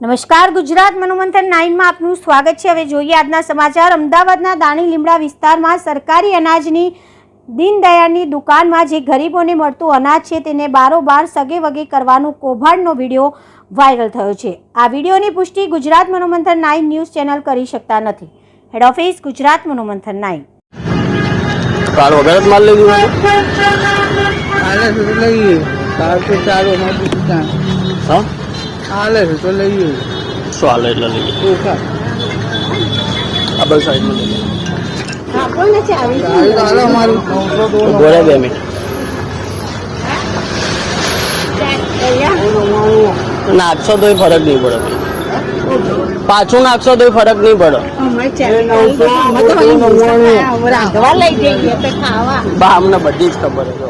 નમસ્કાર ગુજરાત મનોમંથન નાઇનમાં આપનું સ્વાગત છે. હવે જોઈએ આજના સમાચાર. અમદાવાદના દાણી લીમડા વિસ્તારમાં સરકારી અનાજની દીનદયાળની દુકાનમાં જે ગરીબોને મળતું અનાજ છે તેને બારોબાર સગે વગે કરવાનો કૌભાંડનો વીડિયો વાયરલ થયો છે. આ વિડીયોની પુષ્ટિ Gujarat Manomanthan nine news channel કરી શકતા નથી. Head office Gujarat Manomanthan nine. Car વગર જ માલ લઈ લીધો. હાલે તો લઈએ તાર તો ચાલો હા? હાલે છે તો લઈએ શું હાલે એટલે લઈએ ઓછા આ બસ સાઈડમાં મિનિટ નાખશો તોય ફરક નહીં પડે પાછું નાખશો તોય ફરક નહીં પડે બા અમને બધી જ ખબર છે.